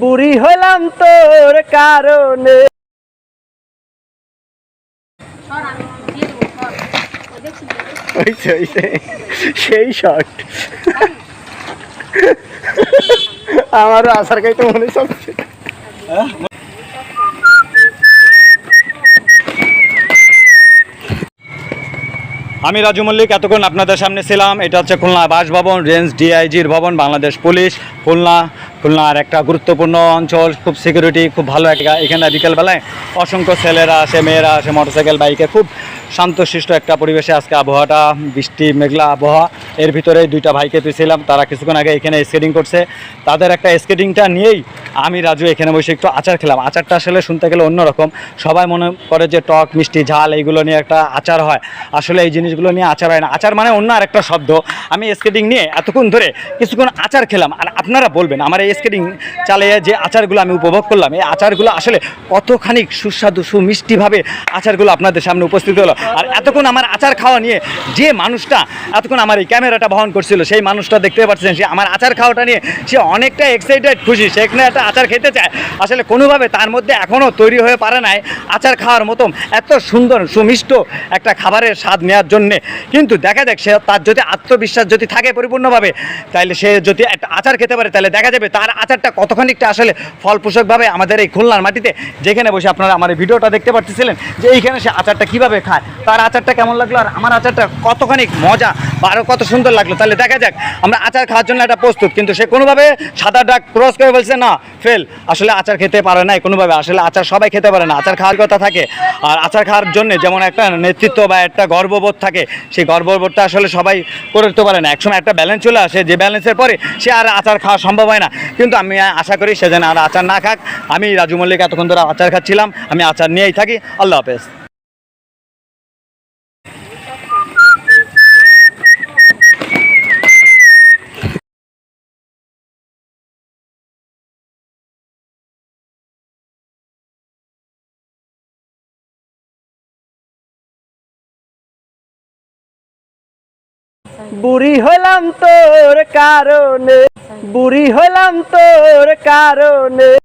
বুড়ি হলাম তোর কারণে। সেই শট আমার আসার খাইতে মনে চলছে আমি রাজু মল্লিক এতক্ষণ আপনাদের সামনে ছিলাম। এটা হচ্ছে খুলনা বাসভবন রেঞ্জ ডিআইজির ভবন বাংলাদেশ পুলিশ খুলনা খুলনার একটা গুরুত্বপূর্ণ অঞ্চল, খুব সিকিউরিটি খুব ভালো একটা এখানে বিকেলবেলায় অসংখ্য ছেলেরা আসে, মেয়েরা আসে মোটরসাইকেল বাইকে খুব শান্তশিষ্ট একটা পরিবেশে আজকে আবহাওয়াটা, বৃষ্টি, মেঘলা আবহাওয়া। এর ভিতরে দুইটা ভাইকে পেয়েছিলাম তারা কিছুক্ষণ আগে এখানে স্কেটিং করছে। তাদের একটা স্কেটিংটা নিয়েই আমি রাজু, এখানে বসে একটু আচার খেলাম। আচারটা আসলে শুনতে গেলে অন্যরকম। সবাই মনে করে যে টক, মিষ্টি, ঝাল, এইগুলো নিয়ে একটা আচার হয়। আসলে এই জিনিসগুলো নিয়ে আচার হয় না। আচার মানে অন্য আরেকটা শব্দ। আমি স্কেটিং নিয়ে এতক্ষণ ধরে কিছুক্ষণ আচার খেলাম। আর আপনারা বলবেন, আমার এই স্কেটিং চালিয়ে যে আচারগুলো আমি উপভোগ করলাম, এই আচারগুলো আসলে কতখানি সুস্বাদু, সুমিষ্টিভাবে আচারগুলো আপনাদের সামনে উপস্থিত হলো। আর এতক্ষণ আমার আচার খাওয়া নিয়ে যে মানুষটা, এতক্ষণ আমার এই ক্যামেরাটা বহন করছিল, সেই মানুষটা দেখতে পাচ্ছেন সে আমার আচার খাওয়াটা নিয়ে সে অনেকটা এক্সাইটেড খুশি। সেখানে একটা আচার খেতে চায়। আসলে কোনোভাবে তার মধ্যে এখনও তৈরি হয়ে পারে নাই আচার খাওয়ার মতন এত সুন্দর, সুমিষ্ট একটা খাবারের স্বাদ নেওয়ার জন্যে। কিন্তু দেখা যাক, সে তার যদি আত্মবিশ্বাস যদি থাকে পরিপূর্ণভাবে তাহলে সে যদি একটা আচার খেতে পারে তাহলে দেখা যাবে তার আচারটা কতখানিকটা আসলে ফলপোষকভাবে আমাদের এই খুলনার মাটিতে, যেখানে বসে আপনারা আমার ভিডিওটা দেখতে পাচ্ছিলেন যে এইখানে সে আচারটা কীভাবে খায়, তার আচারটা কেমন লাগল, আর আমার আচারটা কতখানি মজা আরও কত সুন্দর লাগল। তাহলে দেখা যাক, আমরা আচার খাওয়ার জন্য একটা প্রস্তুত, কিন্তু সে কোনোভাবে সাদা ডাক ক্রস করে বলছে, না ফেল আসলে আচার খেতে পারে না কোনোভাবে। আসলে আচার সবাই খেতে পারে না, আচার খাওয়ার কথা থাকে। আর আচার খাওয়ার জন্য যেমন একটা নেতৃত্ব বা একটা গর্ববোধ থাকে, সেই গর্ববোধটা আসলে সবাই করে উঠতে পারে না। একসময় একটা ব্যালেন্স চলে আসে, যে ব্যালেন্সের পরে সে আর আচার খাওয়া সম্ভব হয় না। কিন্তু আমি আশা করি সে যেন আর আচার না খাক। আমি রাজু মল্লিক এতক্ষণ ধরে আচার খাচ্ছিলাম। আমি আচার নিয়েই থাকি। আল্লাহ হাফেজ। বুড়ি হলাম তোর কারণে বুড়ি হলাম তোর কারণে।